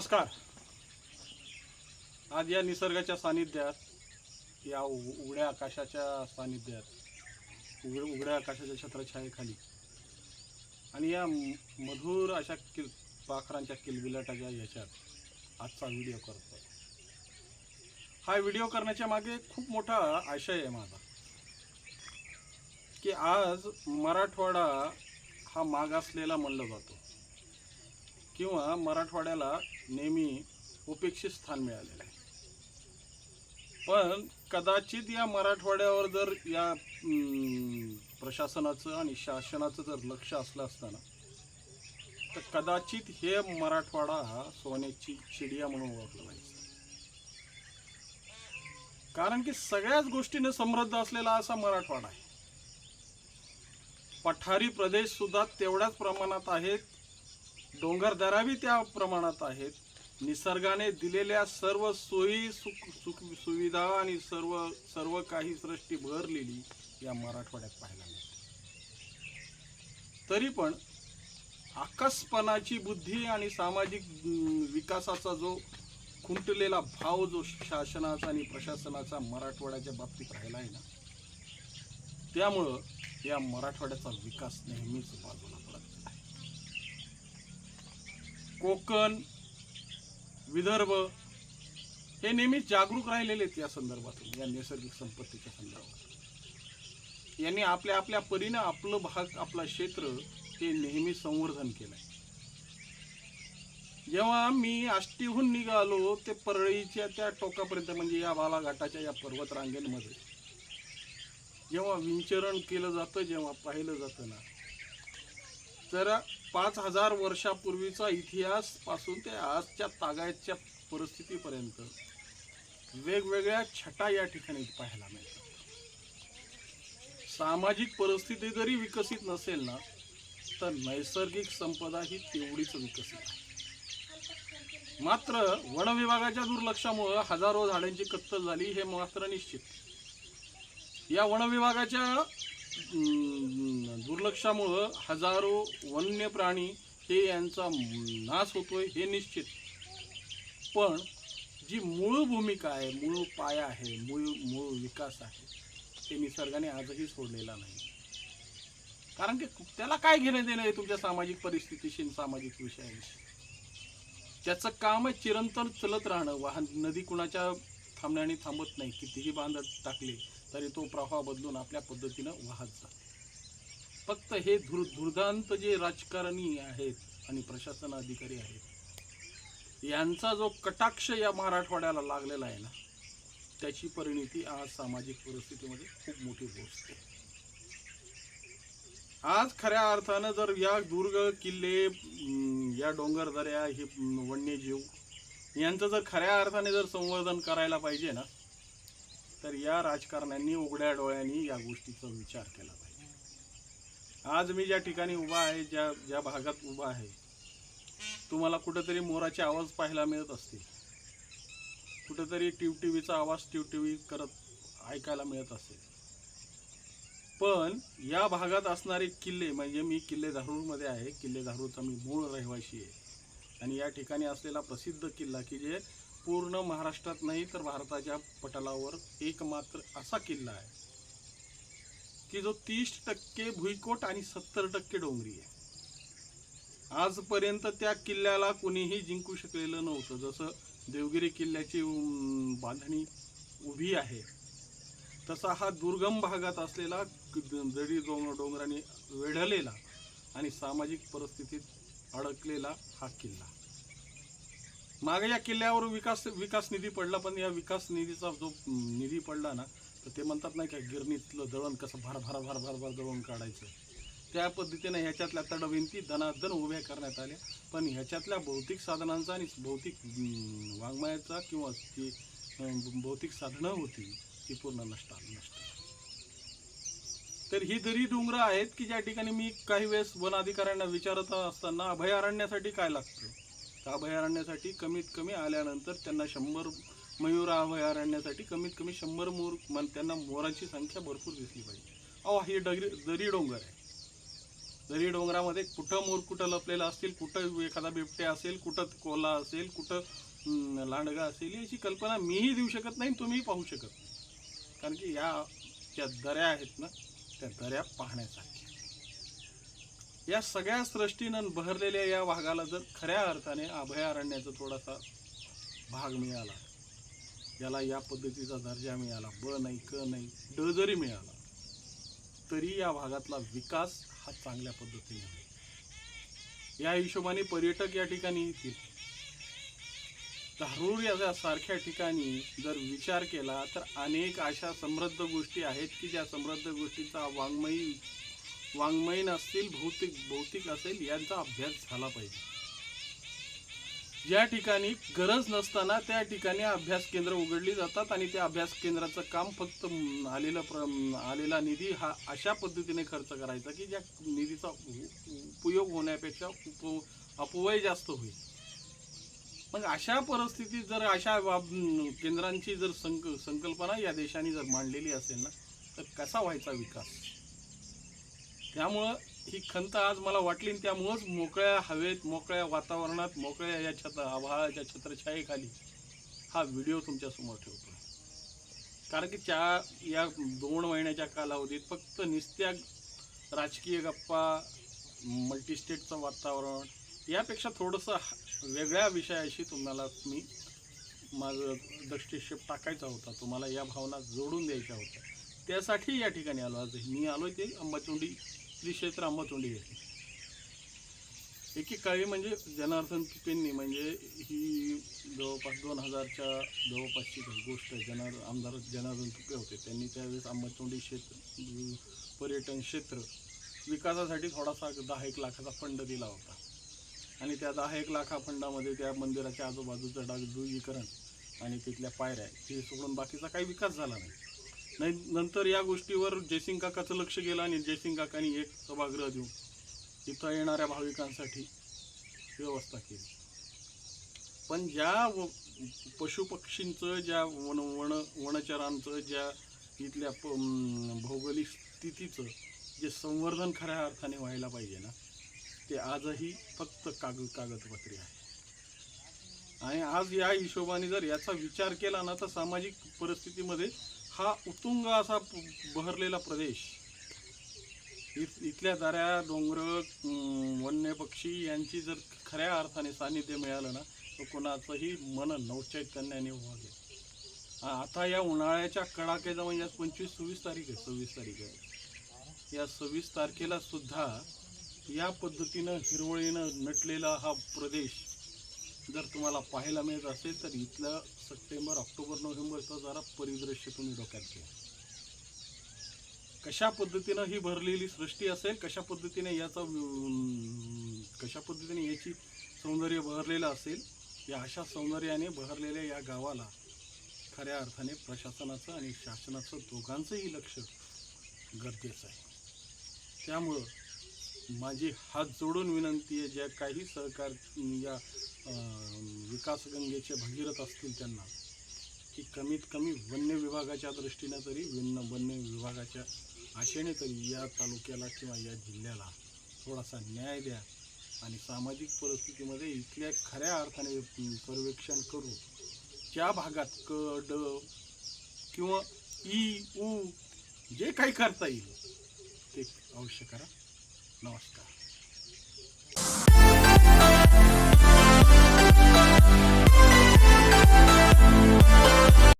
नमस्कार. आज या निसर्गाच्या सानिध्यात या उघड्या आकाशाच्या सानिध्यात उघड उघड्या आकाशाच्या छत्रछायेखाली आणि या मधुर अशा किल पाखरांच्या किलबिलाटाच्या याच्यात आजचा व्हिडिओ करतो हा व्हिडिओ करण्याच्या मागे खूप मोठा आशय आहे माझा की आज मराठवाडा हा मागासलेला म्हणलं जातो. किंवा मराठवाड्याला नेहमी उपेक्षित स्थान मिळालेलं आहे. पण कदाचित या मराठवाड्यावर जर या प्रशासनाचं आणि शासनाचं जर लक्ष असलं असताना तर कदाचित हे मराठवाडा हा सोन्याची चिडिया म्हणून ओळखलं जायचं कारण की सगळ्याच गोष्टीने समृद्ध असलेला असा मराठवाडा आहे. पठारी प्रदेश सुद्धा तेवढ्याच प्रमाणात आहेत डोंगरदऱ्याही त्या प्रमाणात आहेत. निसर्गाने दिलेल्या सर्व सोयी सुख सुख सुविधा आणि सर्व सर्व काही सृष्टी भरलेली या मराठवाड्यात पाहायला मिळते. तरी पण आकस्पणाची बुद्धी आणि सामाजिक विकासाचा जो खुंटलेला भाव जो शासनाचा आणि प्रशासनाचा मराठवाड्याच्या बाबतीत राहिला आहे ना त्यामुळं या मराठवाड्याचा विकास नेहमीच बाजूला पडत आहे कोकण विदर्भ हे नेहमी जागरूक राहिलेले आहेत या संदर्भातून या नैसर्गिक संपत्तीच्या संदर्भात यांनी आपल्या आपल्या परीनं आपलं भाग आपला क्षेत्र हे नेहमी संवर्धन केलंय. जेव्हा मी आष्टीहून निघालो ते परळीच्या त्या टोकापर्यंत म्हणजे या बालाघाटाच्या या पर्वत रांगेमध्ये जेव्हा विंचरण केलं जातं जेव्हा पाहिलं जातं ना तर पाच हजार वर्षापूर्वीचा इतिहासपासून ते आजच्या तागायतच्या परिस्थितीपर्यंत वेगवेगळ्या छटा या ठिकाणी पाहायला मिळतात. सामाजिक परिस्थिती जरी विकसित नसेल ना तर नैसर्गिक संपदा ही तेवढीच विकसित आहे. मात्र वन विभागाच्या दुर्लक्षामुळं हजारो झाडांची कत्तल झाली हे मात्र निश्चित. या वन विभागाच्या दुर्लक्षामुळं हजारो वन्य प्राणी हे यांचा नाश होतोय हे निश्चित. पण जी मूळ भूमिका आहे मूळ पाया आहे मूळ मूळ विकास आहे ते निसर्गाने आजही सोडलेला नाही. कारण की त्याला काय घेणं देणं आहे तुमच्या सामाजिक परिस्थितीशी सामाजिक विषयांशी? त्याचं काम आहे चिरंतर चलत राहणं वाहन नदी कुणाच्या थांबण्याने थांबत नाही कितीही बांधत टाकले तरी तो प्रवाह बदलून आपल्या पद्धतीनं वाहत जातो फक्त हे धुर दुर्दांत जे राजकारणी आहेत आणि प्रशासन अधिकारी आहेत यांचा जो कटाक्ष या मराठवाड्याला लागलेला आहे ना त्याची परिणिती आज सामाजिक परिस्थितीमध्ये खूप मोठी पोचते आज खऱ्या अर्थानं जर या दुर्ग किल्ले या डोंगरदऱ्या हे वन्यजीव यांचं जर खऱ्या अर्थाने जर संवर्धन करायला पाहिजे ना तर या राजकारण्यांनी उघड्या डोळ्यांनी या गोष्टीचा विचार केला पाहिजे. आज मी ज्या ठिकाणी उभा आहे ज्या ज्या भागात उभा आहे तुम्हाला कुठेतरी मोराचे आवाज पाहायला मिळत असतील. कुठेतरी टिवटिवीचा आवाज टिवटिवी करत ऐकायला मिळत असेल. पण या भागात असणारे किल्ले म्हणजे मी किल्ले धारूरमध्ये आहे किल्ले धारूरचा मी मूळ रहिवासी आहे. आणि या ठिकाणी असलेला प्रसिद्ध किल्ला की जे पूर्ण महाराष्ट्रात नाही तर भारताच्या पटलावर एकमात्र असा किल्ला आहे की जो तीस टक्के भुईकोट आणि सत्तर टक्के डोंगरी आहे. आजपर्यंत त्या किल्ल्याला कुणीही जिंकू शकलेलं नव्हतं. जसं देवगिरी किल्ल्याची बांधणी उभी आहे तसा हा दुर्गम भागात असलेला क- जडी डोंगर डोंगराने वेढलेला आणि सामाजिक परिस्थितीत अडकलेला हा किल्ला. मागे या किल्ल्यावर विकास विकास निधी पडला पण या विकास निधीचा जो निधी पडला ना तर ते म्हणतात नाही का गिरणीतलं दळण कसं भार भर भार भार भर दळून काढायचं. त्या पद्धतीने ह्याच्यातल्या तडविंती दनादन उभ्या करण्यात आल्या पण ह्याच्यातल्या भौतिक साधनांचा आणि भौतिक वाङ्मयाचा किंवा ती भौतिक साधनं होती ती पूर्ण नष्ट नष्ट. तर ही दरी डोंगरं आहेत की ज्या ठिकाणी मी काही वेळेस वन अधिकाऱ्यांना विचारत असताना अभयारण्यासाठी काय लागतं? अभयारण्यासाठी कमीत कमी आल्यानंतर त्यांना शंभर मयूर अभयारण्यासाठी कमीत कमी शंभर मोर मन त्यांना मोरांची संख्या भरपूर दिसली पाहिजे. अहो ही डगरी दरी डोंगर आहे. जरी डोंगरामध्ये कुठं मोर कुठं लपलेलं असतील कुठं एखादा बिबट्या असेल कुठं कोला असेल कुठं लांडगा असेल याची कल्पना मीही देऊ शकत नाही तुम्ही पाहू शकत नाही. कारण की या ज्या दऱ्या आहेत ना त्या दऱ्या पाहण्यासाठी या सगळ्या सृष्टीनं बहरलेल्या या भागाला जर खऱ्या अर्थाने अभयारण्याचा थोडासा भाग मिळाला याला या पद्धतीचा दर्जा मिळाला ब नाही क नाही ड जरी मिळाला तरी या भागातला विकास हा चांगल्या पद्धतीने होईल या हिशोबाने पर्यटक या ठिकाणी येतील. धारूर या सारख्या ठिकाणी जर विचार केला तर अनेक अशा समृद्ध गोष्टी आहेत की ज्या समृद्ध गोष्टींचा वाङ्मयी वाङ्मयीन असतील भौतिक भौतिक असेल यांचा अभ्यास झाला पाहिजे. ज्या ठिकाणी गरज नसताना त्या ठिकाणी अभ्यास केंद्र उघडली जातात आणि त्या अभ्यास केंद्राचं काम फक्त आलेलं प्र आलेला निधी हा अशा पद्धतीने खर्च करायचा की ज्या निधीचा उपयोग होण्यापेक्षा उप अपव्यय जास्त होईल. मग अशा परिस्थितीत जर अशा बाब- केंद्रांची जर संक संकल्पना या देशाने जर मांडलेली असेल ना तर कसा व्हायचा विकास? त्यामुळं ही खंत आज मला वाटली आणि त्यामुळंच मोकळ्या हवेत मोकळ्या वातावरणात मोकळ्या या छत्र आभाळाच्या छत्रछायेखाली हा व्हिडिओ तुमच्यासमोर ठेवतो. कारण की त्या या दोन महिन्याच्या कालावधीत फक्त निस्त्या राजकीय गप्पा मल्टीस्टेटचं वातावरण यापेक्षा थोडंसं वेगळ्या विषयाशी तुम्हाला मी माझं दृष्टिक्षेप टाकायचा होता. तुम्हाला या भावना जोडून द्यायच्या होत्या. त्यासाठी या ठिकाणी आलो. आज मी आलो ते अंबाचोंडी श्री क्षेत्र अंबाचोंडी घेतली एकेकाळी म्हणजे जनार्दन पिपेंनी म्हणजे ही जवळपास दोन हजारच्या जवळपासची गोष्ट आहे. जनार आमदार जनार्दन तुपे होते. त्यांनी त्यावेळेस आंबाचोंडी क्षेत्र पर्यटन क्षेत्र विकासासाठी थोडासा दहा एक लाखाचा फंड दिला होता. आणि त्या दहा एक लाखा फंडामध्ये त्या मंदिराच्या आजूबाजूचं डागडुगीकरण आणि तिथल्या पायऱ्या हे सोडून बाकीचा काही विकास झाला नाही. नाही नंतर या गोष्टीवर जयसिंग काकाचं लक्ष गेलं आणि जयसिंग काकांनी एक सभागृह देऊन इथं येणाऱ्या भाविकांसाठी व्यवस्था केली. पण ज्या व- पशुपक्षींचं ज्या वन वन वनचरांचं ज्या इथल्या प- अं, भौगोलिक स्थितीचं जे संवर्धन खऱ्या अर्थाने व्हायला पाहिजे ना ते आजही फक्त कागद कागदपत्री आहे आणि आज या हिशोबाने जर याचा विचार केला ना तर सामाजिक परिस्थितीमध्ये हा उत्तुंग असा बहरलेला प्रदेश. इथ- इथल्या दऱ्या डोंगर वन्य पक्षी यांची जर खऱ्या अर्थाने सानिध्य मिळालं ना तर कोणाचंही मन नवचैतन्याने व्हावे आता या उन्हाळ्याच्या कडाक्याचा म्हणजे आज पंचवीस सव्वीस तारीख आहे सव्वीस तारीख आहे. या सव्वीस तारखेला सुद्धा या पद्धतीनं हिरवळीनं नटलेला हा प्रदेश जर तुम्हाला पाहायला मिळत असेल तर इथलं सप्टेंबर ऑक्टोबर नोव्हेंबरचं जरा परिदृश्य तुम्ही डोक्यात घ्या. कशा पद्धतीनं ही भरलेली सृष्टी असेल कशा पद्धतीने याचा कशा पद्धतीने याची सौंदर्य बहरलेलं असेल या अशा सौंदर्याने बहरलेल्या या गावाला खऱ्या अर्थाने प्रशासनाचं आणि शासनाचं दोघांचंही लक्ष गरजेचं आहे. त्यामुळं माझी हात जोडून विनंती आहे ज्या काही सहकार या विकासगंगेचे भगीरथ असतील त्यांना की कमीत कमी वन्य विभागाच्या दृष्टीनं तरी विन्न वन्य विभागाच्या आशेने तरी या तालुक्याला किंवा या जिल्ह्याला थोडासा न्याय द्या आणि सामाजिक परिस्थितीमध्ये इथल्या खऱ्या अर्थाने पर्यवेक्षण सर्वेक्षण करून ज्या भागात क ड किंवा ई ऊ जे काही करता येईल ते अवश्य करा. নমস্কার।